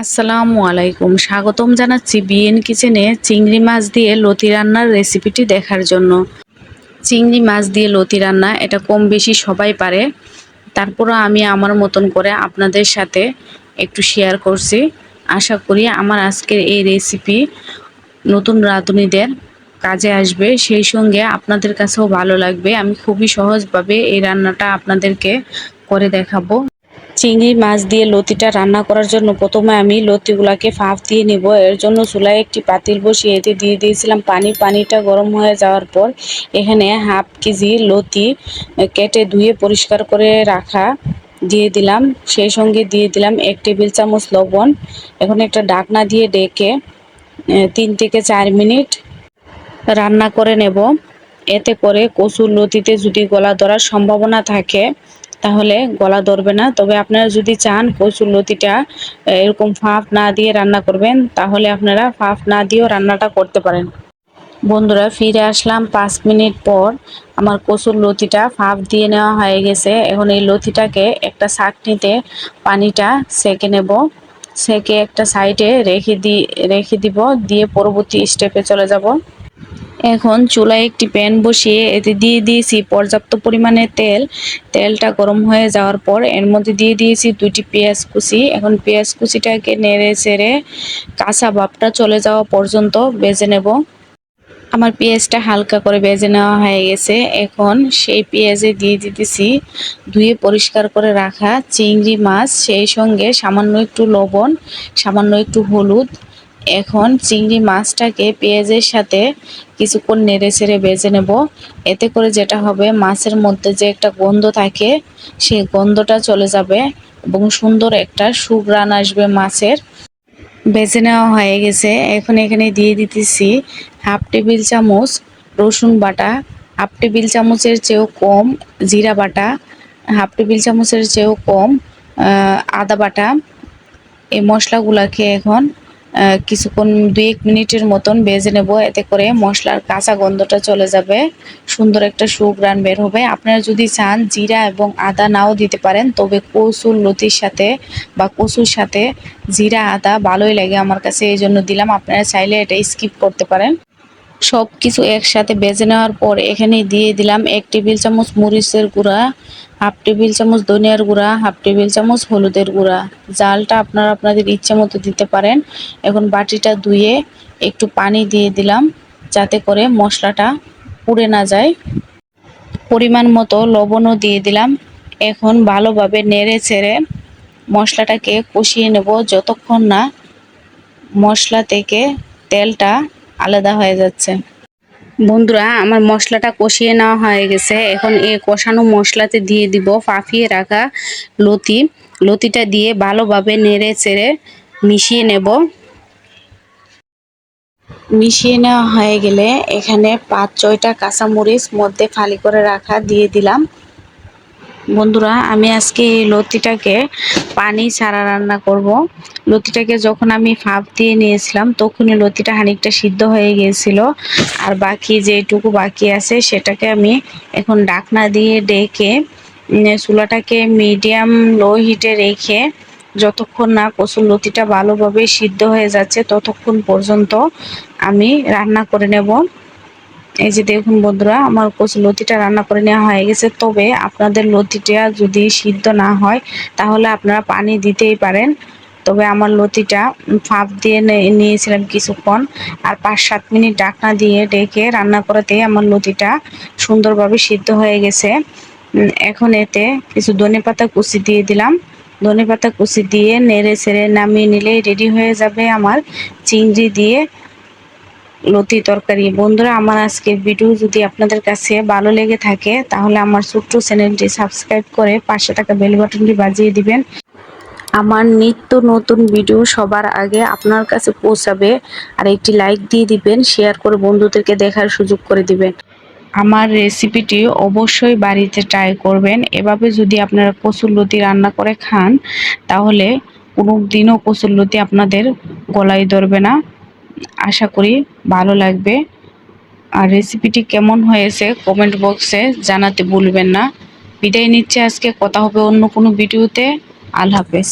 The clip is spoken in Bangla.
আসসালামু আলাইকুম। স্বাগতম জানাচ্ছি বিএন কিচেনে চিংড়ি মাছ দিয়ে লতি রান্নার রেসিপিটি দেখার জন্য। চিংড়ি মাছ দিয়ে লতি রান্না, এটা কম বেশি সবাই পারে। তারপরও আমি আমার মতন করে আপনাদের সাথে একটু শেয়ার করছি। আশা করি আমার আজকের এই রেসিপি নতুন রাঁধুনিদের কাজে আসবে। সেই সঙ্গে আপনাদের কাছেও ভালো লাগবে। আমি খুবই সহজভাবে এই রান্নাটা আপনাদেরকে করে দেখাবো। চিংড়ি মাছ দিয়ে লতিটা রান্না করার জন্য প্রথমে আমি লতিগুলাকে ফাঁপ দিয়ে নেব। এর জন্য চুলায় একটি পাতিল বসিয়ে এতে দিয়ে দিয়েছিলাম পানি। পানিটা গরম হয়ে যাওয়ার পর এখানে হাফ কেজি লতি কেটে ধুয়ে পরিষ্কার করে রাখা দিয়ে দিলাম। সেই সঙ্গে দিয়ে দিলাম এক টেবিল চামচ লবণ। এখন একটা ডাকনা দিয়ে ডেকে তিন থেকে চার মিনিট রান্না করে নেব। এতে করে কচুর লতিতে যদি গলা ধরার সম্ভাবনা থাকে তাহলে গলা ধরবে না। তবে আপনারা যদি চান কচুর লতিটা এরকম ফাঁপ না দিয়ে রান্না করবেন, তাহলে আপনারা ফাঁপ না দিয়েও রান্নাটা করতে পারেন। বন্ধুরা, ফিরে আসলাম পাঁচ মিনিট পর। আমার কচুর লতিটা ফাঁপ দিয়ে নেওয়া হয়ে গেছে। এখন এই লতিটাকে একটা নিতে পানিটা সেকে নেব। সেকে একটা সাইডে রেখে দি, রেখে দিব। দিয়ে পরবর্তী স্টেপে চলে যাব। এখন চুলায় একটি প্যান বসিয়ে এতে দিয়ে দিয়েছি পর্যাপ্ত পরিমাণে তেল। তেলটা গরম হয়ে যাওয়ার পর এর মধ্যে দিয়ে দিয়েছি দুটি পেঁয়াজ কুচি। এখন পেঁয়াজ কুচিটাকে নেড়ে চেড়ে কাঁচা ভাবটা চলে যাওয়া পর্যন্ত বেজে নেব। আমার পেঁয়াজটা হালকা করে বেজে নেওয়া হয়ে গেছে। এখন সেই পেঁয়াজে দিয়ে দিতেছি ধুয়ে পরিষ্কার করে রাখা চিংড়ি মাছ। সেই সঙ্গে সামান্য একটু লবণ, সামান্য একটু হলুদ এখন চিংড়ি মাছটাকে পেঁয়াজের সাথে কিছুক্ষণ নেড়ে ছেড়ে বেজে নেব। এতে করে যেটা হবে, মাছের মধ্যে যে একটা গন্ধ থাকে, সেই গন্ধটা চলে যাবে এবং সুন্দর একটা সুগ্রান আসবে মাছের। বেজে নেওয়া হয়ে গেছে। এখন এখানে দিয়ে দিতেছি হাফ টেবিল চামচ রসুন বাটা, হাফ টেবিল চামচের চেয়েও কম জিরা বাটা, হাফ টেবিল চামচের চেয়েও কম আদা বাটা। এই মশলাগুলাকে এখন কিছুক্ষণ দুই এক মিনিটের মতন বেজে নেব, এতে করে মশলার কাঁচা গন্ধটা চলে যাবে, সুন্দর একটা সুগ্রান বের হবে। আপনারা যদি চান জিরা এবং আদা নাও দিতে পারেন, তবে কচুর লতির সাথে বা কচুর সাথে জিরা, আদা ভালোই লাগে। আমার কাছে এই জন্য দিলাম। আপনারা চাইলে এটা স্কিপ করতে পারেন। সব কিছু একসাথে বেজে নেওয়ার পর এখানে দিয়ে দিলাম এক টেবিল চামচ মরিচের গুঁড়া, হাফ টেবিল চামচ ধনিয়ার গুঁড়া, হাফ টেবিল চামচ হলুদের গুঁড়া। জালটা আপনারা আপনাদের ইচ্ছে মতো দিতে পারেন। এখন বাটিটা ধুয়ে একটু পানি দিয়ে দিলাম যাতে করে মশলাটা পুড়ে না যায়। পরিমাণ মতো লবণও দিয়ে দিলাম। এখন ভালোভাবে নেড়ে ছেড়ে মশলাটাকে কষিয়ে নেব। যতক্ষণ না মশলা থেকে তেলটা আলাদা হয়ে যাচ্ছে। বন্ধুরা, আমার মশলাটা কষিয়ে নেওয়া হয়ে গেছে। এখন এই কষানো মশলাতে দিয়ে দিব ফাঁফিয়ে রাখা লতি। লতিটা দিয়ে ভালোভাবে নেড়ে চেড়ে মিশিয়ে নেব। মিশিয়ে নেওয়া হয়ে গেলে এখানে পাঁচ ছয়টা কাঁচামরিচ মধ্যে ফালি করে রাখা দিয়ে দিলাম। বন্ধুরা, আমি আজকে এই লতিটাকে পানি ছাড়া রান্না করব। লতিটাকে যখন আমি ফাঁপ দিয়ে নিয়েছিলাম, তখনই লতিটা খানিকটা সিদ্ধ হয়ে গিয়েছিল আর বাকি যেটুকু বাকি আছে, সেটাকে আমি এখন ডাকনা দিয়ে ডেকে চুলাটাকে মিডিয়াম লো হিটে রেখে, যতক্ষণ না কচুর লতিটা ভালোভাবে সিদ্ধ হয়ে যাচ্ছে, ততক্ষণ পর্যন্ত আমি রান্না করে নেব এই যে দেখুন বন্ধুরা, আমার কচু লতিটা রান্না করে নেওয়া হয়ে গেছে। তবে আপনাদের লতিটা যদি সিদ্ধ না হয়, তাহলে আপনারা পানি দিতেই পারেন। তবে আমার লতিটা ফাঁপ দিয়ে নিয়েছিলাম কিছুক্ষণ। আর পাঁচ সাত মিনিট ডাকনা দিয়ে ডেকে রান্না করাতে আমার লতিটা সুন্দরভাবে সিদ্ধ হয়ে গেছে। এখন এতে কিছু ধনে পাতা কুচি দিয়ে দিলাম। ধনে পাতা কুচি দিয়ে নেড়ে ছেড়ে নামিয়ে নিলেই রেডি হয়ে যাবে আমার চিংড়ি দিয়ে। লতি তরকারি। বন্ধুরা, আমার আজকের ভিডিও যদি আপনাদের কাছে ভালো লেগে থাকে, তাহলে আমার ছোট্ট চ্যানেলটি সাবস্ক্রাইব করে পাশে থাকা বেল বাটনটি বাজিয়ে দিবেন। আমার নিত্য নতুন ভিডিও সবার আগে আপনার কাছে পৌঁছাবে আর একটি লাইক দিয়ে দিবেন শেয়ার করে বন্ধুদেরকে দেখার সুযোগ করে দিবেন। আমার রেসিপিটি অবশ্যই বাড়িতে ট্রাই করবেন। এভাবে যদি আপনারা কচুর লতি রান্না করে খান, তাহলে কোনো দিনও কচুর লতি আপনাদের গলায় ধরবে না। আশা করি ভালো লাগবে। আর রেসিপিটি কেমন হয়েছে কমেন্ট বক্সে জানাতে ভুলবেন না। বিদায় নিচ্ছে আজকে। কথা হবে অন্য কোনো ভিডিওতে আল্লাহ হাফেজ।